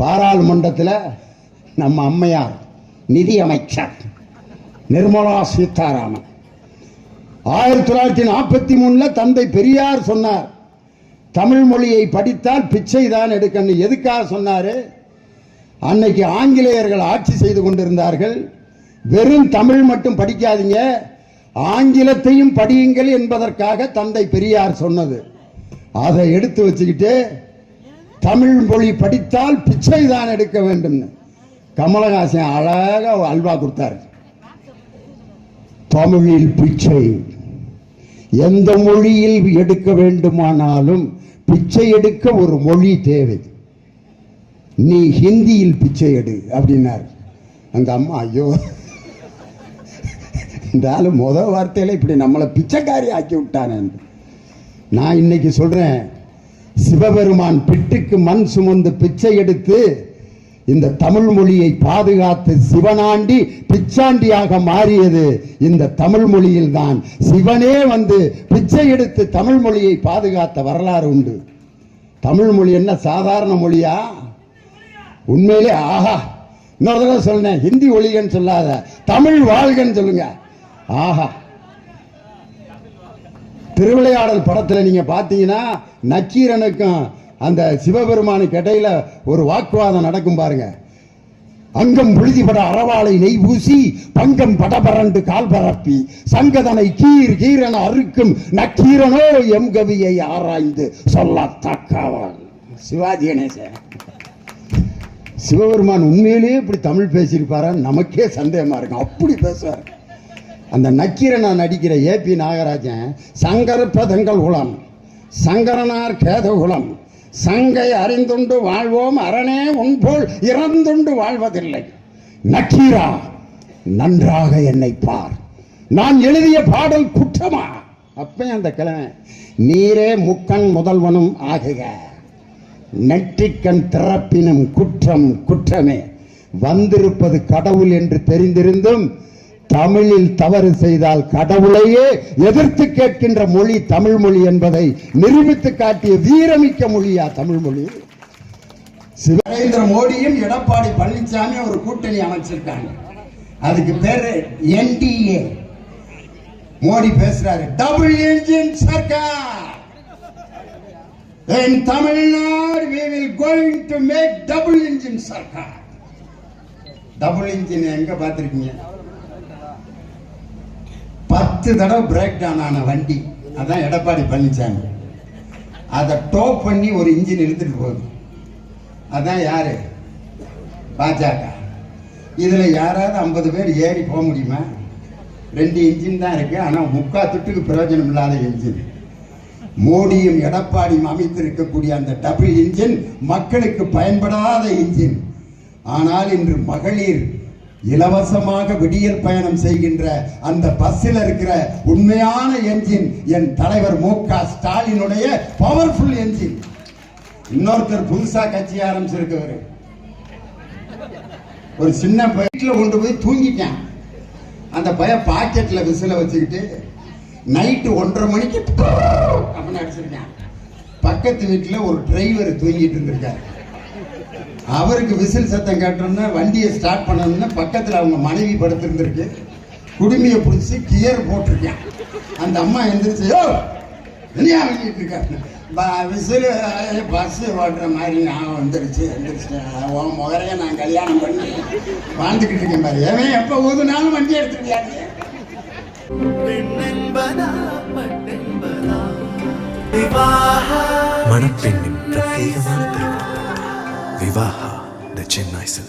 பாராளுமன்றத்தில் நம்ம அம்மையார் நிதியமைச்சர் நிர்மலா சீதாராமன். ஆயிரத்தி தொள்ளாயிரத்தி நாற்பத்தி மூணில் தந்தை பெரியார் சொன்னார் தமிழ் மொழியை படித்தால் பிச்சை தான் எடுக்கணும் எதுக்காக சொன்னார்? அன்னைக்கு ஆங்கிலேயர்கள் ஆட்சி செய்து கொண்டிருந்தார்கள். வெறும் தமிழ் மட்டும் படிக்காதீங்க ஆங்கிலத்தையும் படியுங்கள் என்பதற்காக தந்தை பெரியார் சொன்னது. அதை எடுத்து வச்சுக்கிட்டு தமிழ் மொழி படித்தால் பிச்சை தான் எடுக்க வேண்டும்னு கமலஹாசன் அழகா அல்வா கொடுத்தாரு. தமிழில் பிச்சை. எந்த மொழியில் எடுக்க வேண்டுமானாலும் பிச்சை எடுக்க ஒரு மொழி தேவை. நீ ஹிந்தியில் பிச்சை எடு அப்படின்னார். அந்த அம்மா ஐயோ. இந்த ஆளு முத இப்படி நம்மளை பிச்சைக்காரி ஆக்கி விட்டானே நான் இன்னைக்கு சொல்கிறேன் சிவபெருமான் பிட்டுக்கு மண் சுமந்து பிச்சை எடுத்து இந்த தமிழ் மொழியை பாதுகாத்து சிவனாண்டி பிச்சாண்டியாக மாறியது. இந்த தமிழ் மொழியில் தான் சிவனே வந்து பிச்சை எடுத்து தமிழ் மொழியை பாதுகாத்த வரலாறு உண்டு. தமிழ் மொழி என்ன சாதாரண மொழியா? உண்மையிலே ஆஹா. இன்னொரு தடவை சொன்னேன் ஹிந்தி ஒழிகன்னு சொல்லாத தமிழ் வாழ்கன்னு சொல்லுங்க. ஆஹா. திருவிளையாடல் படத்துல நீங்க பார்த்தீங்கன்னா நக்கீரனுக்கும் அந்த சிவபெருமானுக்கு இடையில ஒரு வாக்குவாதம் நடக்கும் பாருங்க. அங்கம் புழுதிபட அறவாளை நெய் பூசி பங்கம் படபரண்டு கால் பரப்பி சங்கதனை கீர் கீரன அறுக்கும் நக்கீரனோ எம் கவியை ஆராய்ந்து சொல்ல தக்காவான். சிவாஜி கணேசன். சிவபெருமான் உண்மையிலேயே இப்படி தமிழ் பேசியிருப்பாரா? நமக்கே சந்தேகமா இருக்கும். அப்படி பேசுவார். அந்த நக்கீரனா நடிக்கிற ஏபி நாகராஜன் சங்கர பதங்கள் குலம் சங்கரனார் கேத குலம் சங்கை அறிந்துண்டு வாழ்வோம் அரணே உன்போல் இறந்துண்டு வாழ்வதில்லை. நக்கீரா நன்றாக என்னை பார். நான் எழுதிய பாடல் குற்றமா? அப்பயும் அந்த கிழமை நீரே முக்கண் முதல்வனும் ஆகுக. நெற்றிக்கண் திறப்பினும் குற்றம் குற்றமே. வந்திருப்பது கடவுள் என்று தெரிந்திருந்தும் தமிழில் தவறு செய்தால் கடவுளையே எதிர்த்து கேட்கின்ற மொழி தமிழ் மொழி என்பதை நிரூபித்து காட்டிய வீரமிக்க மொழியா தமிழ் மொழி? சிவ- நரேந்திர மோடியும் எடப்பாடி பழனிசாமி ஒரு கூட்டணி அமைச்சிருக்காங்க. அதுக்கு பேரு என்டிஏ. மோடி பேசுறாரு double engine sarkar. In Tamil Nadu, we will going to make double engine sarkar. Double engine எங்க பார்த்திருக்கீங்க? பத்து தடவை பிரேக் டவுன் ஆன வண்டி. அதான் எடப்பாடி பழனிசாமி அதை டோ பண்ணி ஒரு இன்ஜின் எடுத்துட்டு போகுது. அதான் யாரு? பாஜக. இதில் யாராவது ஐம்பது பேர் ஏறி போக முடியுமா? ரெண்டு இன்ஜின் தான் இருக்கு. ஆனால் முக்கால் துட்டுக்கு பிரயோஜனம் இல்லாத இன்ஜின் மோடியும் எடப்பாடியும் அமைத்திருக்கக்கூடிய அந்த டபுள் இன்ஜின் மக்களுக்கு பயன்படாத இன்ஜின் ஆனால் இன்று மகளிர் இலவசமாக விடியல் பயணம் செய்கின்ற அந்த பஸ்ஸில் இருக்கிற உண்மையான என்ஜின் என் தலைவர் மு க ஸ்டாலினுடைய பவர்ஃபுல் என்ஜின் இன்னொருத்தர் புதுசா கட்சி ஆரம்பிச்சிருக்கவர். ஒரு சின்ன வீட்டில் கொண்டு போய் தூங்கிட்டேன். அந்த பய பாக்கெட்ல விசில வச்சுக்கிட்டு நைட்டு ஒன்றரை மணிக்கு அப்படின்னு அடிச்சிருக்கேன். பக்கத்து வீட்டில் ஒரு டிரைவர் தூங்கிட்டு இருந்திருக்காரு. அவருக்கு விசில் சத்தம் கேட்டோன்னா வண்டியை ஸ்டார்ட் பண்ணணும்னா பக்கத்தில் அவங்க மனைவி படுத்திருந்திருக்கு. குடுமியை பிடிச்சி கியர் போட்டிருக்கேன். அந்த அம்மா எந்திரிச்சு யோ என்னையா வாங்கிட்டு இருக்காரு விசில் பஸ் ஓட்டுற மாதிரி நான் வந்துருச்சு எந்திரிச்சிட்டேன் உன் முகரைய நான் கல்யாணம் பண்ணி வாழ்ந்துக்கிட்டு இருக்கேன் பாரு. ஏன் எப்போ ஊதுனாலும் வண்டி விவாஹா மணப்பெண்ணின் பிரத்யேகமான Vivaha de Chennai